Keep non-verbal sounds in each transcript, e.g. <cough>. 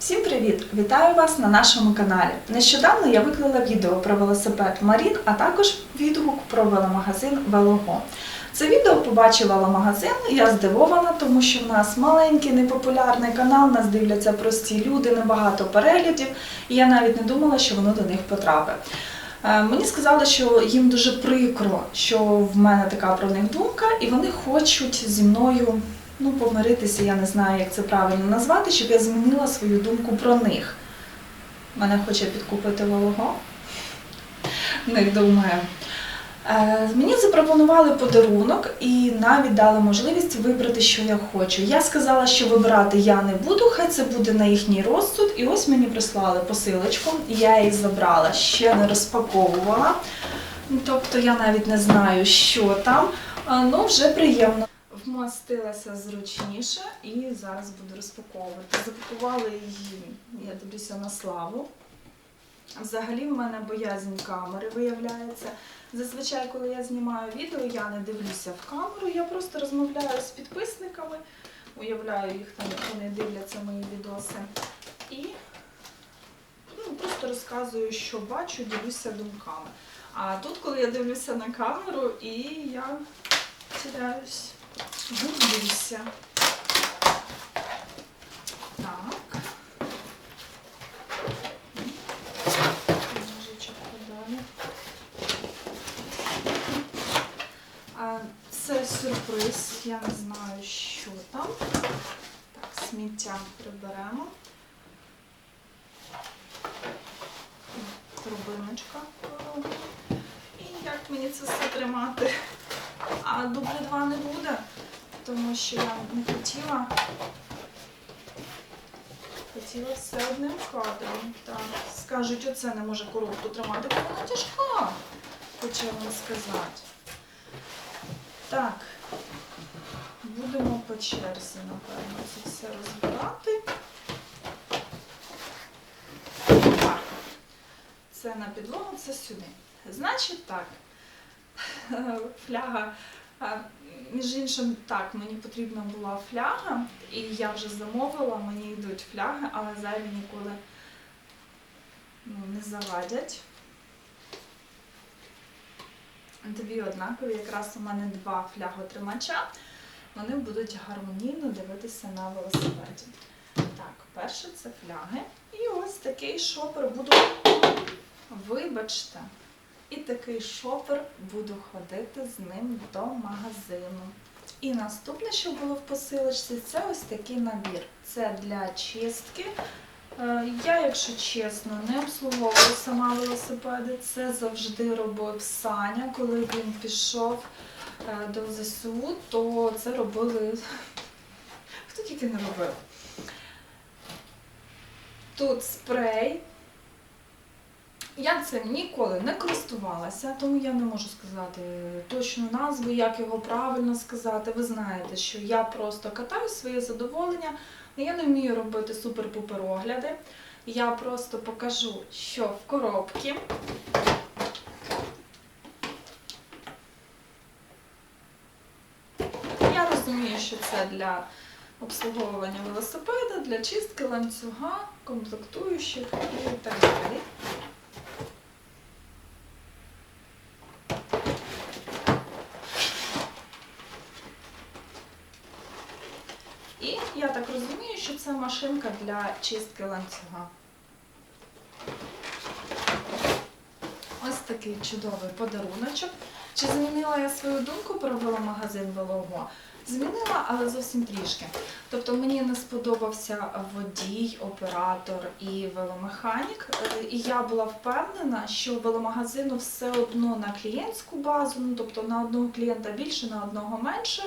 Всім привіт! Вітаю вас на нашому каналі. Нещодавно я виклала відео про велосипед Марін, а також відгук про веломагазин Велого. Це відео побачила веломагазин, я здивована, тому що в нас маленький, непопулярний канал, нас дивляться прості люди, небагато переглядів, і я навіть не думала, що воно до них потрапить. Е, Мені сказали, що їм дуже прикро, що в мене така про них думка, і вони хочуть зі мною ну, помиритися, я не знаю, як це правильно назвати, щоб я змінила свою думку про них. Мене хоче підкупити Волого. Не думаю. Е, Мені запропонували подарунок і навіть дали можливість вибрати, що я хочу. Я сказала, що вибирати я не буду, хай це буде на їхній розсуд. І ось мені прислали посилочку, я її забрала, ще не розпаковувала. Тобто я навіть не знаю, що там, але вже приємно. Вмостилася зручніше і зараз буду розпаковувати. Запакували її, я дивлюся на славу. Взагалі в мене боязнь камери виявляється. Зазвичай, коли я знімаю відео, я не дивлюся в камеру, я просто розмовляю з підписниками, уявляю їх там, як вони дивляться мої відоси. І ну, просто розказую, що бачу, ділюся думками. А тут, коли я дивлюся на камеру, і я теряюсь, гублюся. Так. Ножичок подалі. Це сюрприз, я не знаю, що там. Так, сміття приберемо. Торбиночка. І як мені це все тримати? А дублі два не буде, тому що я не хотіла. Хотіла все одним кадром. Так. Скажуть, оце не може коробку тримати, бо вона тяжка. Хочу вам сказати. Так. Будемо по черзі, напевно, це все розбирати. Так. Це на підлогу, це сюди. Значить так. <laughs> Фляга. Між іншим, так, мені потрібна була фляга, і я вже замовила, мені йдуть фляги, але зайві ніколи ну, не завадять. Дві однакові, якраз у мене два фляготримача. Вони будуть гармонійно дивитися на велосипеді. Так, перше це фляги. І ось такий шопер буду, вибачте, і такий шопер буду ходити з ним до магазину. І наступне, що було в посилочці, це ось такий набір. Це для чистки. Е, Я, якщо чесно, не обслуговую сама велосипеди. Це завжди робив Саня. Коли він пішов е, до ЗСУ, то це робили. <laughs> Хто тільки не робив? Тут спрей. Я цим ніколи не користувалася, тому я не можу сказати точну назву, як його правильно сказати. Ви знаєте, що я просто катаю своє задоволення. Я не вмію робити супер-пупер огляди. Я просто покажу, що в коробці. Я розумію, що це для обслуговування велосипеда, для чистки ланцюга, комплектуючих і так далі. І я так розумію, що це машинка для чистки ланцюга. Ось такий чудовий подаруночок. Чи змінила я свою думку про веломагазин Велого? Змінила, але зовсім трішки. Тобто мені не сподобався водій, оператор і веломеханік. Е, І я була впевнена, що веломагазину все одно на клієнтську базу, ну тобто на одного клієнта більше, на одного менше,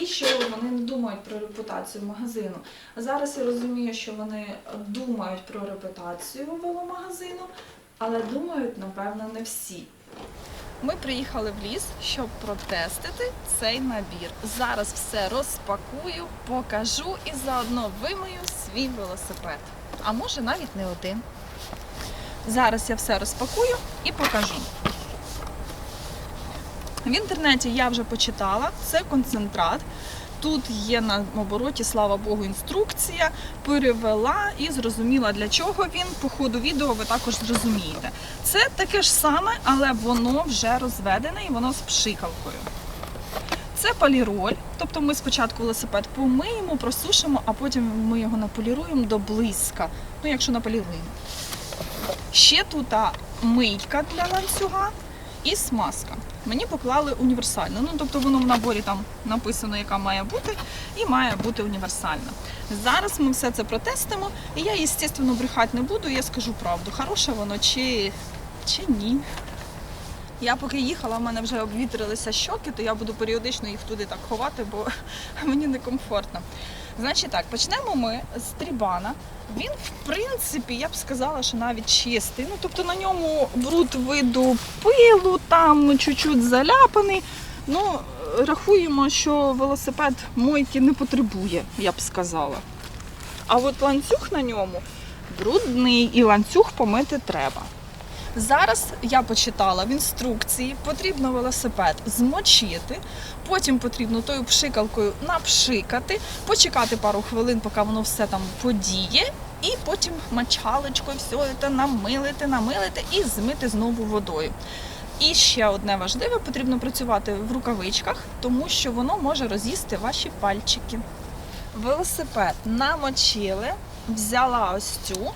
і що вони не думають про репутацію магазину. Зараз я розумію, що вони думають про репутацію веломагазину, але думають, напевно, не всі. Ми приїхали в ліс, щоб протестити цей набір. Зараз все розпакую, покажу і заодно вимию свій велосипед. А може навіть не один. Зараз я все розпакую і покажу. В інтернеті я вже почитала, це концентрат. Тут є на обороті, слава Богу, інструкція, перевела і зрозуміла, для чого він. По ходу відео ви також зрозумієте. Це таке ж саме, але воно вже розведене і воно з пшикалкою. Це поліроль, тобто ми спочатку велосипед помиємо, просушимо, а потім ми його наполіруємо до блиска. Ну, якщо наполіруємо. Ще тут мийка для ланцюга і смазка. Мені поклали універсальну. Ну, тобто воно в наборі там написано, яка має бути, і має бути універсальна. Зараз ми все це протестимо, і я, звісно, брехати не буду, я скажу правду, хороше воно чи, чи ні. Я поки їхала, в мене вже обвітрилися щоки, то я буду періодично їх туди так ховати, бо <laughs> мені некомфортно. Значить так, почнемо ми з трібана. Він, в принципі, я б сказала, що навіть чистий. Ну, тобто на ньому бруд виду пилу, там чуть-чуть заляпаний. Ну, рахуємо, що велосипед мойки не потребує, я б сказала. А от ланцюг на ньому брудний і ланцюг помити треба. Зараз я почитала в інструкції, потрібно велосипед змочити, потім потрібно тою пшикалкою напшикати, почекати пару хвилин, поки воно все там подіє, і потім мочалочкою все це намилити, намилити і змити знову водою. І ще одне важливе, потрібно працювати в рукавичках, тому що воно може роз'їсти ваші пальчики. Велосипед намочили, взяла ось цю.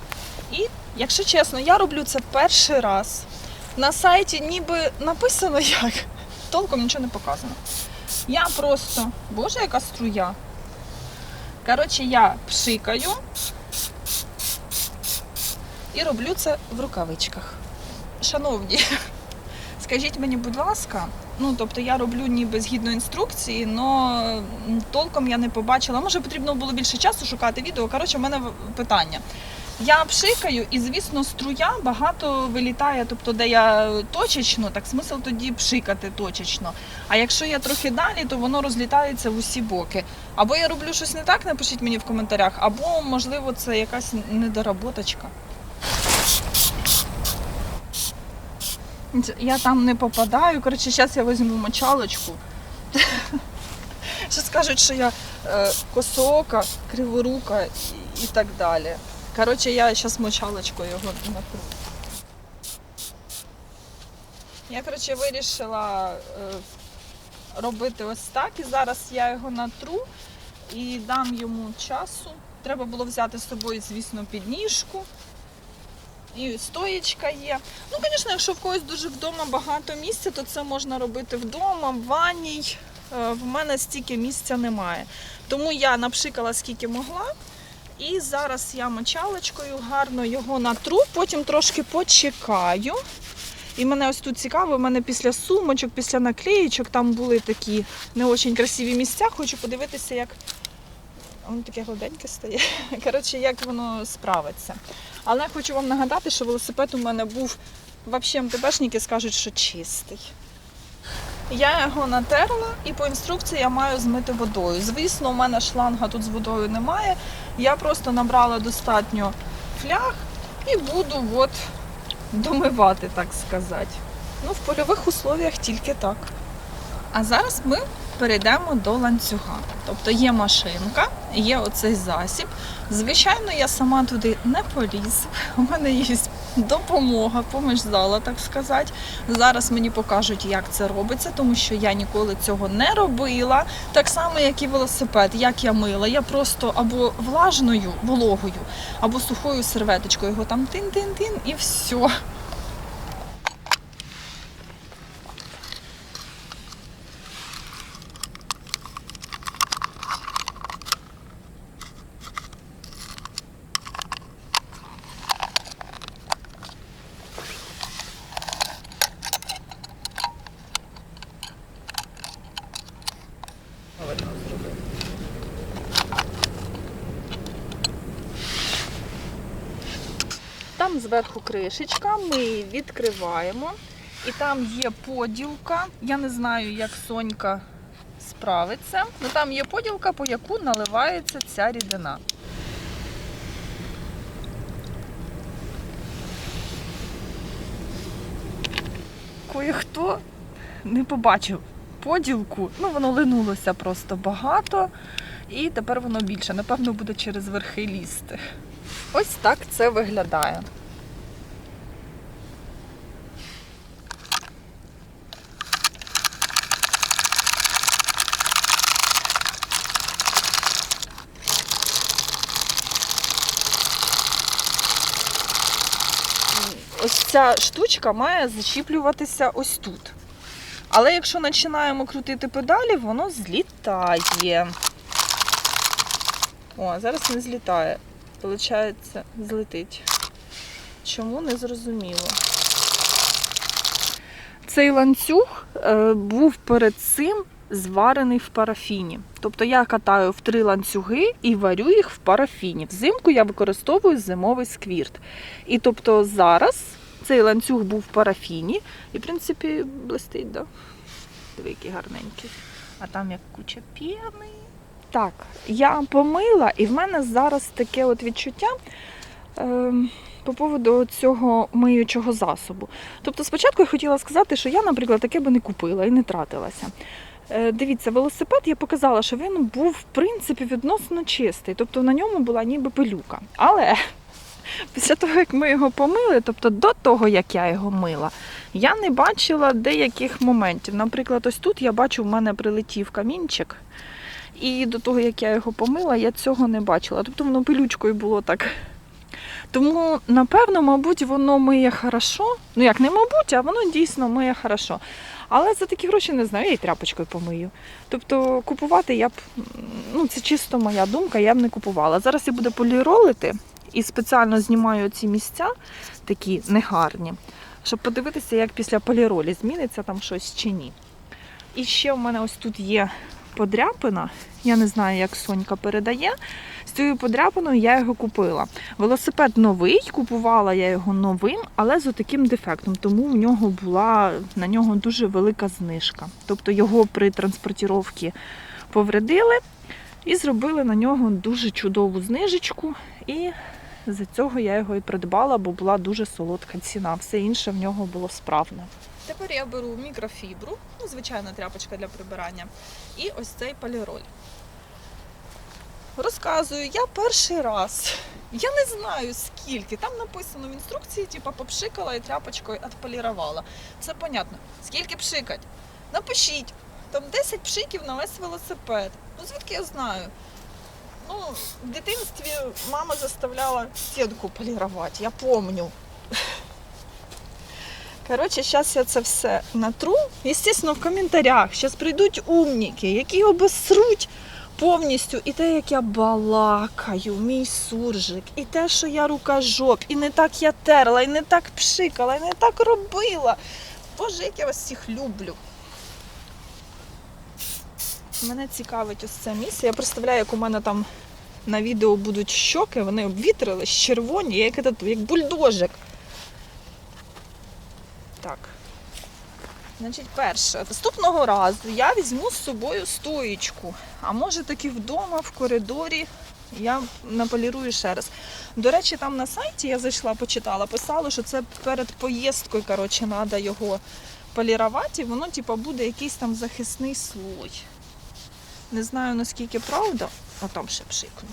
І, якщо чесно, я роблю це перший раз. На сайті ніби написано <laughs> як, толком нічого не показано. Я просто, боже, яка струя. Коротше, я пшикаю і роблю це в рукавичках. Шановні, <laughs> скажіть мені, будь ласка, ну тобто я роблю ніби згідно інструкції, але толком я не побачила. Може, потрібно було більше часу шукати відео. Коротше, в мене питання. Я пшикаю, і звісно, струя багато вилітає, тобто, де я точечно, так смисл тоді пшикати точечно. А якщо я трохи далі, то воно розлітається в усі боки. Або я роблю щось не так, напишіть мені в коментарях, або можливо це якась недоработочка. Я там не попадаю. Коротше, зараз я візьму мочалочку. Ще скажуть, що я е, косоока, криворука і так далі. Коротше, я зараз мочалочкою його натру. Я, коротше, вирішила е, робити ось так. І зараз я його натру і дам йому часу. Треба було взяти з собою, звісно, підніжку. І стоєчка є. Ну, звісно, якщо в когось дуже вдома багато місця, то це можна робити вдома, в ванній. Е, В мене стільки місця немає. Тому я напшикала скільки могла. І зараз я мочалочкою гарно його натру, потім трошки почекаю. І мене ось тут цікаво, в мене після сумочок, після наклеїчок там були такі не дуже красиві місця. Хочу подивитися, як воно таке гладеньке стає. <laughs> Коротше, як воно справиться. Але хочу вам нагадати, що велосипед у мене був взагалі МТБшники скажуть, що чистий. Я його натерла і по інструкції я маю змити водою. Звісно, у мене шланга тут з водою немає. Я просто набрала достатньо фляг і буду от домивати, так сказати. Ну, в польових условіях тільки так. А зараз ми перейдемо до ланцюга. Тобто є машинка, є оцей засіб. Звичайно, я сама туди не поліз. У мене є допомога, поміж зала, так сказати. Зараз мені покажуть, як це робиться, тому що я ніколи цього не робила. Так само, як і велосипед, як я мила. Я просто або влажною вологою, або сухою серветочкою його там тин-тин-тин і все. Там зверху кришечка, ми її відкриваємо. І там є поділка. Я не знаю, як Сонька справиться. але там є поділка, по яку наливається ця рідина. Кое-хто не побачив поділку. Ну, воно линулося просто багато, і тепер воно більше. Напевно, буде через верхи лізти. Ось так це виглядає. Ось ця штучка має зачіплюватися ось тут. Але якщо починаємо крутити педалі, воно злітає. О, зараз не злітає. Получається, злетить. Чому не зрозуміло. Цей ланцюг е, був перед цим зварений в парафіні. Тобто я катаю в три ланцюги і варю їх в парафіні. Взимку я використовую зимовий сквірт. І тобто зараз цей ланцюг був в парафіні і, в принципі, блистить, да? Диви, який гарненький. А там як куча піни. Так, я помила, і в мене зараз таке от відчуття е, по поводу цього миючого засобу. Тобто, спочатку я хотіла сказати, що я, наприклад, таке би не купила і не тратилася. Е, Дивіться, велосипед я показала, що він був в принципі відносно чистий, тобто на ньому була ніби пилюка. Але після того, як ми його помили, тобто до того, як я його мила, я не бачила деяких моментів. Наприклад, ось тут я бачу, в мене прилетів камінчик. І до того, як я його помила, я цього не бачила. Тобто воно пилючкою було так. Тому, напевно, мабуть, воно миє хорошо. Ну як не мабуть, а воно дійсно миє хорошо. Але за такі гроші не знаю, я і тряпочкою помию. Тобто купувати я б, ну це чисто моя думка, я б не купувала. Зараз я буду поліролити і спеціально знімаю ці місця, такі негарні, щоб подивитися, як після поліролі зміниться там щось чи ні. І ще в мене ось тут є подряпина. Я не знаю, як Сонька передає. З цією подряпиною я його купила. Велосипед новий, купувала я його новим, але з таким дефектом, тому в нього була на нього дуже велика знижка. Тобто його при транспортіровці повредили і зробили на нього дуже чудову знижечку. І за цього я його і придбала, бо була дуже солодка ціна. Все інше в нього було справне. Тепер я беру мікрофібру, ну, звичайна тряпочка для прибирання, і ось цей поліроль. Розказую, я перший раз. Я не знаю скільки. Там написано в інструкції, типу, попшикала і тряпочкою відполірувала. Це понятно. Скільки пшикать? Напишіть. Там 10 пшиків на весь велосипед. Ну звідки я знаю? Ну, в дитинстві мама заставляла стінку полірувати, я помню. Коротше, зараз я це все натру. Звісно, в коментарях. Зараз прийдуть умніки, які обосруть повністю і те, як я балакаю, мій суржик, і те, що я рукожоп, і не так я терла, і не так пшикала, і не так робила. Боже, як я вас всіх люблю. Мене цікавить ось це місце. Я представляю, як у мене там на відео будуть щоки, вони обвітрились, червоні, як, як бульдожик. Так. Значить, перше, наступного разу я візьму з собою стоїчку. А може таки вдома, в коридорі, я наполірую ще раз. До речі, там на сайті я зайшла, почитала, писало, що це перед поїздкою, коротше, треба його полірувати, і воно, типу, буде якийсь там захисний слой. Не знаю наскільки правда. О, там ще пшикну.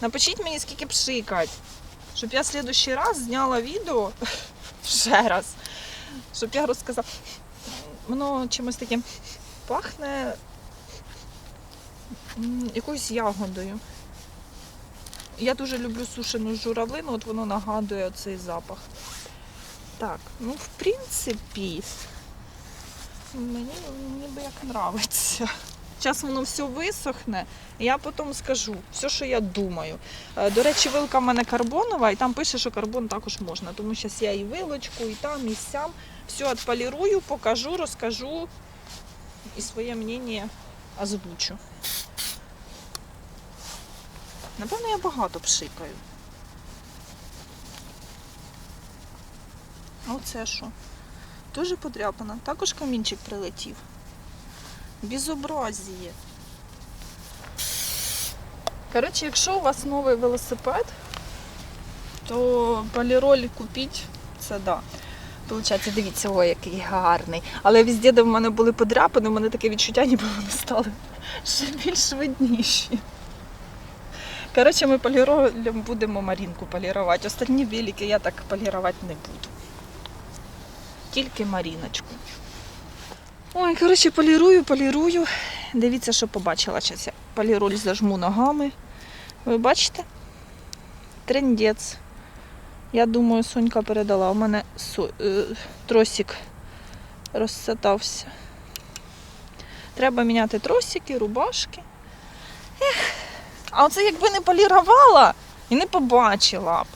Напишіть мені, скільки пшикать, щоб я в следующий раз зняла відео <laughs> ще раз. Щоб я розказала. Воно чимось таким пахне якоюсь ягодою. Я дуже люблю сушену журавлину, от воно нагадує цей запах. Так, ну в принципі, мені ніби як нравиться. Зараз воно все висохне, і я потім скажу все, що я думаю. Е, До речі, вилка в мене карбонова, і там пише, що карбон також можна. Тому зараз я і вилочку, і там, і сям. Все відполірую, покажу, розкажу і своє мнення озвучу. Напевно, я багато пшикаю. Оце що? Дуже подряпана. Також камінчик прилетів. Безобразіє. Коротше, якщо у вас новий велосипед, то поліроль купіть, це да. Получається, дивіться, ой, який гарний. Але везде, де в мене були подряпини, в мене таке відчуття, ніби вони стали ще більш видніші. Коротше, ми поліролем будемо Марінку полірувати. Остальні велики я так полірувати не буду. Тільки Маріночку. Ой, коротше, полірую, полірую. Дивіться, що побачила. Зараз я поліроль зажму ногами. Ви бачите? Трендець. Я думаю, Сонька передала. У мене е, тросик розсатався. Треба міняти тросики, рубашки. Ех. А оце якби не полірувала і не побачила б.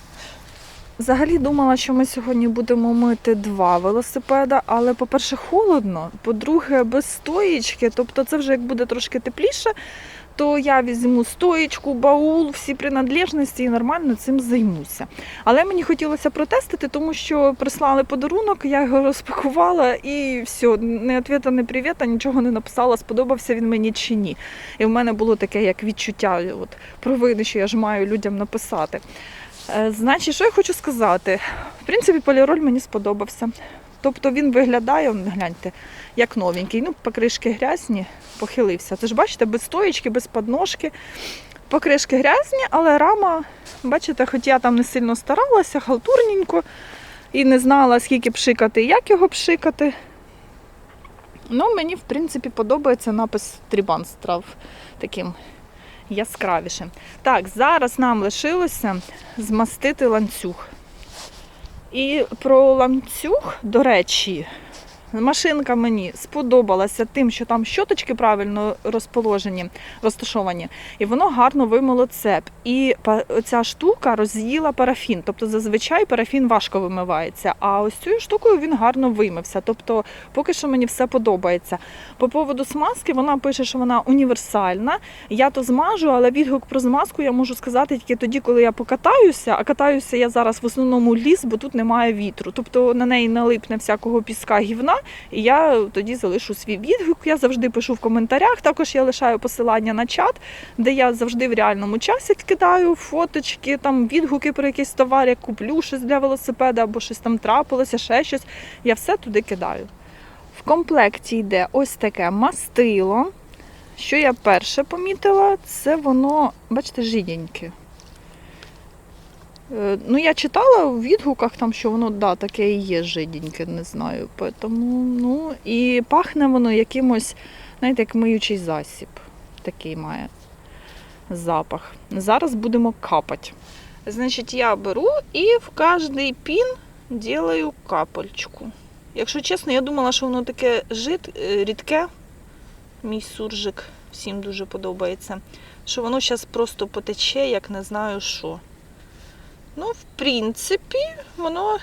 Взагалі думала, що ми сьогодні будемо мити два велосипеда, але, по-перше, холодно, по-друге, без стоїчки. Тобто, це вже як буде трошки тепліше, то я візьму стоїчку, баул, всі принадлежності і нормально цим займуся. Але мені хотілося протестити, тому що прислали подарунок, я його розпакувала і все, не ответа, не привіта, нічого не написала, сподобався він мені чи ні. І в мене було таке як відчуття от, провини, що я ж маю людям написати. Е, Значить, що я хочу сказати? В принципі, поліроль мені сподобався. Тобто він виглядає, гляньте, як новенький. Ну, покришки грязні, похилився. Це ж бачите, без стоїчки, без подножки. Покришки грязні, але рама, бачите, хоч я там не сильно старалася, халтурненько і не знала, скільки пшикати і як його пшикати. Ну, мені, в принципі, подобається напис Трібан страв таким яскравішим. Так, зараз нам лишилося змастити ланцюг. І про ланцюг, до речі, машинка мені сподобалася тим, що там щоточки правильно розположені, розташовані, і воно гарно вимило цеп. І ця штука роз'їла парафін. Тобто зазвичай парафін важко вимивається. А ось цією штукою він гарно вимився. Тобто, поки що мені все подобається. По поводу смазки вона пише, що вона універсальна. Я то змажу, але відгук про змазку я можу сказати тільки тоді, коли я покатаюся. А катаюся я зараз в основному ліс, бо тут немає вітру. Тобто на неї налипне всякого піска гівна, і я тоді залишу свій відгук. Я завжди пишу в коментарях. Також я лишаю посилання на чат, де я завжди в реальному часі кидаю фоточки, там відгуки про якийсь товар, я куплю щось для велосипеда або щось там трапилося, ще щось. Я все туди кидаю. В комплекті йде ось таке мастило. Що я перше помітила, це воно, бачите, жиденьке. Е, Ну, я читала в відгуках, там, що воно да, таке і є жиденьке, не знаю. Поэтому, ну, і пахне воно якимось, знаєте, як миючий засіб. Такий має запах. Зараз будемо капати. Значить, я беру і в кожний пін ділаю капельчку. Якщо чесно, я думала, що воно таке жид, е, рідке. Мій суржик всім дуже подобається. Що воно зараз просто потече, як не знаю що. Ну, в принципі, воно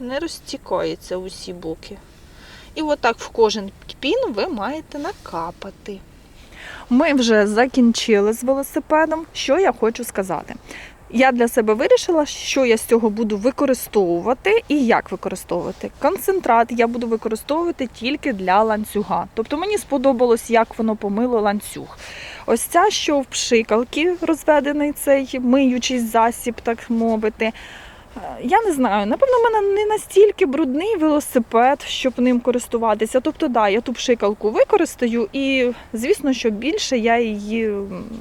не розтікається в усі боки. І отак в кожен пін ви маєте накапати. Ми вже закінчили з велосипедом. Що я хочу сказати? Я для себе вирішила, що я з цього буду використовувати і як використовувати. Концентрат я буду використовувати тільки для ланцюга. Тобто мені сподобалось, як воно помило ланцюг. Ось ця, що в пшикалки розведений цей миючий засіб, так мовити. Я не знаю, напевно, в мене не настільки брудний велосипед, щоб ним користуватися. Тобто, да, я ту пшикалку використаю, і звісно, що більше я її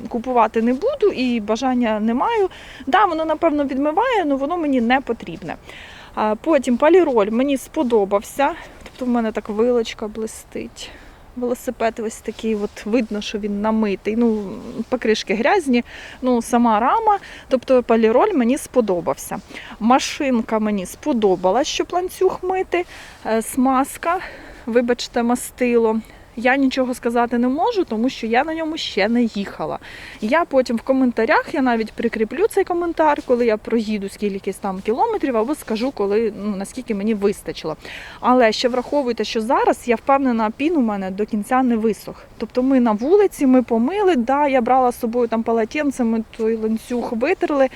купувати не буду і бажання не маю. Да, воно напевно відмиває, але воно мені не потрібне. Потім поліроль мені сподобався. Тобто, в мене так вилочка блистить. Велосипед ось такий, от видно, що він намитий. Ну, покришки грязні, ну сама рама. Тобто поліроль мені сподобався. Машинка мені сподобала, щоб ланцюг мити. Е, Смазка, вибачте, мастило. Я нічого сказати не можу, тому що я на ньому ще не їхала. Я потім в коментарях, я навіть прикріплю цей коментар, коли я проїду скількись там кілометрів, або скажу, коли ну наскільки мені вистачило. Але ще враховуйте, що зараз я впевнена, пін у мене до кінця не висох. Тобто ми на вулиці, ми помили, да, я брала з собою там полотенце, ми той ланцюг витерли,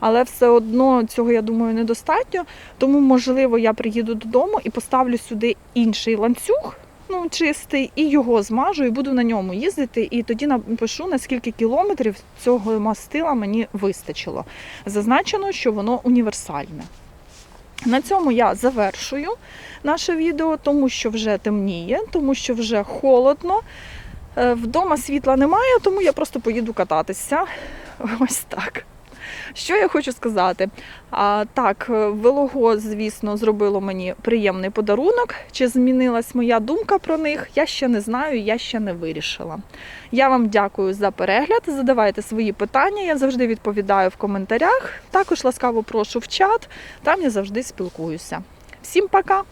але все одно цього я думаю недостатньо. Тому, можливо, я приїду додому і поставлю сюди інший ланцюг. Ну, чистий, і його змажу, і буду на ньому їздити. І тоді напишу, на скільки кілометрів цього мастила мені вистачило. Зазначено, що воно універсальне. На цьому я завершую наше відео, тому що вже темніє, тому що вже холодно. Е, Вдома світла немає, тому я просто поїду кататися. Ось так. Що я хочу сказати? А, так, е, велого, звісно, зробило мені приємний подарунок. Чи змінилась моя думка про них? Я ще не знаю, я ще не вирішила. Я вам дякую за перегляд. Задавайте свої питання. Я завжди відповідаю в коментарях. Також ласкаво прошу в чат. Там я завжди спілкуюся. Всім пока!